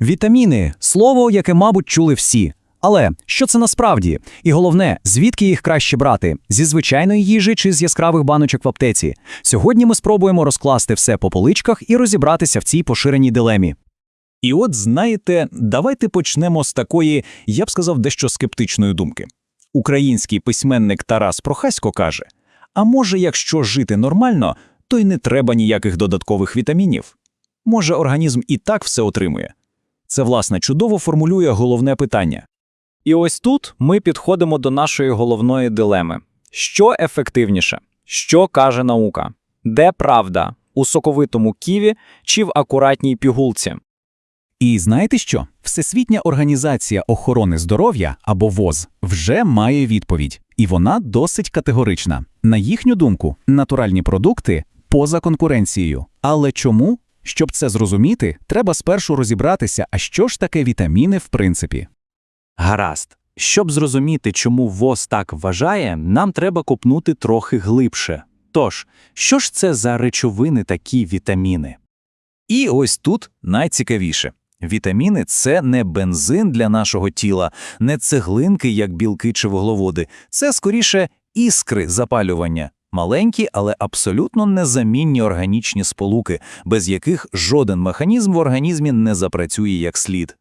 Вітаміни слово, яке, мабуть, чули всі. Але що це насправді? І головне, звідки їх краще брати? Зі звичайної їжі чи з яскравих баночок в аптеці? Сьогодні ми спробуємо розкласти все по поличках і розібратися в цій поширеній дилемі. І от знаєте, давайте почнемо з такої, я б сказав, дещо скептичної думки. Український письменник Тарас Прохасько каже: а може, якщо жити нормально, то й не треба ніяких додаткових вітамінів. Може, організм і так все отримує. Це, власне, чудово формулює головне питання. І ось тут ми підходимо до нашої головної дилеми: що ефективніше? Що каже наука? Де правда? У соковитому ківі чи в акуратній пігулці? І знаєте що? Всесвітня організація охорони здоров'я або ВОЗ вже має відповідь, і вона досить категорична. На їхню думку, натуральні продукти поза конкуренцією. Але чому? Щоб це зрозуміти, треба спершу розібратися, а що ж таке вітаміни в принципі. Гаразд. Щоб зрозуміти, чому ВОЗ так вважає, нам треба копнути трохи глибше. Тож, що ж це за речовини такі вітаміни? І ось тут найцікавіше. Вітаміни це не бензин для нашого тіла, не цеглинки, як білки чи вуглеводи. Це скоріше іскри запалювання. Маленькі, але абсолютно незамінні органічні сполуки, без яких жоден механізм в організмі не запрацює як слід.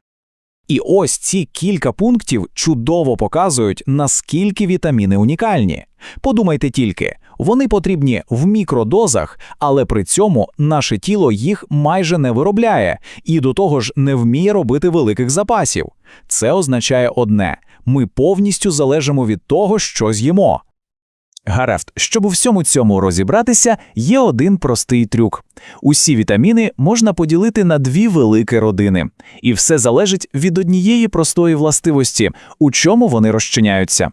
І ось ці кілька пунктів чудово показують, наскільки вітаміни унікальні. Подумайте тільки, вони потрібні в мікродозах, але при цьому наше тіло їх майже не виробляє і до того ж не вміє робити великих запасів. Це означає одне: ми повністю залежимо від того, що з'їмо. Гаразд, щоб у всьому цьому розібратися, є один простий трюк. Усі вітаміни можна поділити на дві великі родини, і все залежить від однієї простої властивості, у чому вони розчиняються.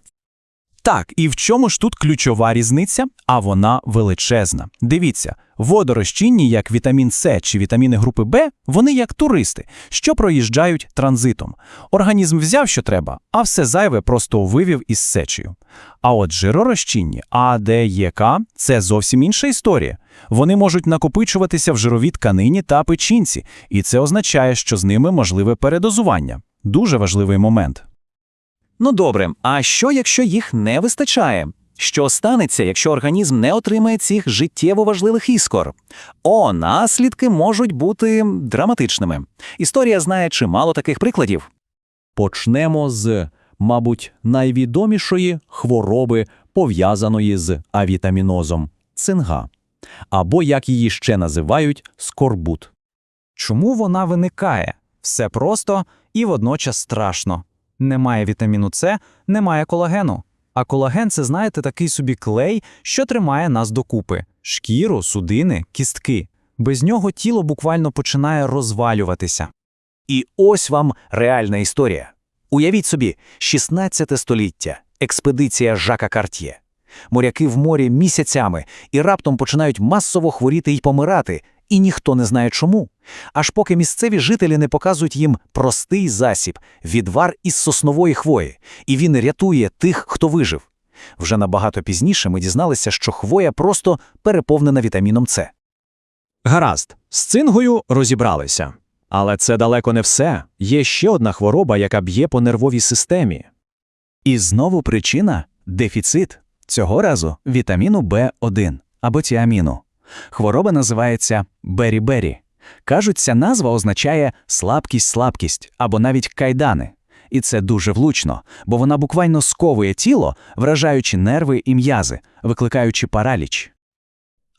Так, і в чому ж тут ключова різниця? А вона величезна. Дивіться, водорозчинні, як вітамін С чи вітаміни групи Б, вони як туристи, що проїжджають транзитом. Організм взяв, що треба, а все зайве просто вивів із сечею. А от жиророзчинні А, Д, Є, К – це зовсім інша історія. Вони можуть накопичуватися в жировій тканині та печінці, і це означає, що з ними можливе передозування. Дуже важливий момент. Ну добре, а що, якщо їх не вистачає? Що станеться, якщо організм не отримає цих життєво важливих іскор? О, наслідки можуть бути драматичними. Історія знає чимало таких прикладів. Почнемо з, мабуть, найвідомішої хвороби, пов'язаної з авітамінозом цинга, або, як її ще називають, скорбут. Чому вона виникає? Все просто і водночас страшно. Немає вітаміну С, немає колагену. А колаген це, знаєте, такий собі клей, що тримає нас докупи: шкіру, судини, кістки. Без нього тіло буквально починає розвалюватися. І ось вам реальна історія. Уявіть собі, 16 століття, експедиція Жака Карт'є. Моряки в морі місяцями і раптом починають масово хворіти й помирати, і ніхто не знає чому. Аж поки місцеві жителі не показують їм простий засіб відвар із соснової хвої, і він рятує тих, хто вижив. Вже набагато пізніше ми дізналися, що хвоя просто переповнена вітаміном С. Гаразд, з цингою розібралися. Але це далеко не все. Є ще одна хвороба, яка б'є по нервовій системі. І знову причина дефіцит. Цього разу вітаміну В1 або тіаміну. Хвороба називається бері-бері. Кажуть, ця назва означає слабкість-слабкість або навіть кайдани. І це дуже влучно, бо вона буквально сковує тіло, вражаючи нерви і м'язи, викликаючи параліч.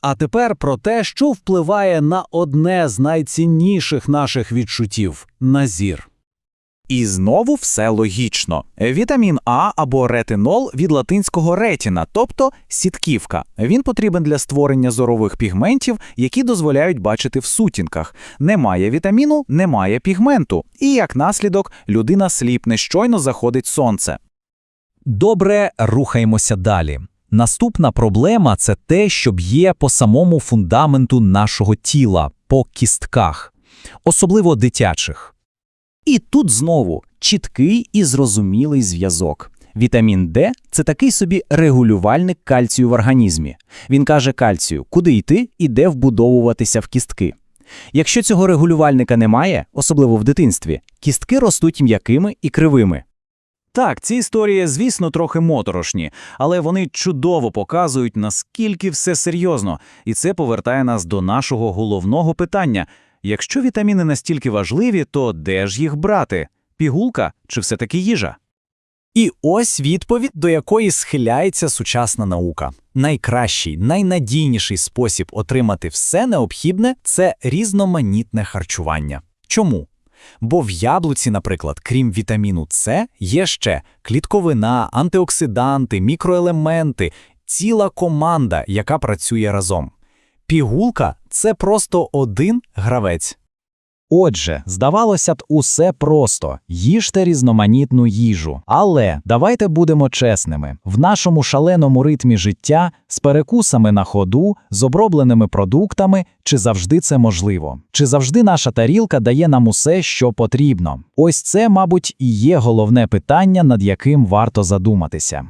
А тепер про те, що впливає на одне з найцінніших наших відчуттів на зір. І знову все логічно. Вітамін А або ретинол від латинського ретіна, тобто сітківка. Він потрібен для створення зорових пігментів, які дозволяють бачити в сутінках. Немає вітаміну, немає пігменту. І як наслідок, людина сліпне щойно заходить сонце. Добре, рухаємося далі. Наступна проблема це те, що б'є по самому фундаменту нашого тіла, по кістках, особливо дитячих. І тут знову чіткий і зрозумілий зв'язок. Вітамін Д це такий собі регулювальник кальцію в організмі. Він каже кальцію, куди йти і де вбудовуватися в кістки. Якщо цього регулювальника немає, особливо в дитинстві, кістки ростуть м'якими і кривими. Так, ці історії, звісно, трохи моторошні, але вони чудово показують, наскільки все серйозно, і це повертає нас до нашого головного питання. Якщо вітаміни настільки важливі, то де ж їх брати? Пігулка чи все-таки їжа? І ось відповідь, до якої схиляється сучасна наука. Найкращий, найнадійніший спосіб отримати все необхідне це різноманітне харчування. Чому? Бо в яблуці, наприклад, крім вітаміну С, є ще клітковина, антиоксиданти, мікроелементи, ціла команда, яка працює разом. Пігулка це просто один гравець. Отже, здавалося б, усе просто їжте різноманітну їжу. Але давайте будемо чесними: в нашому шаленому ритмі життя з перекусами на ходу, з обробленими продуктами, чи завжди це можливо? Чи завжди наша тарілка дає нам усе, що потрібно? Ось це, мабуть, і є головне питання, над яким варто задуматися.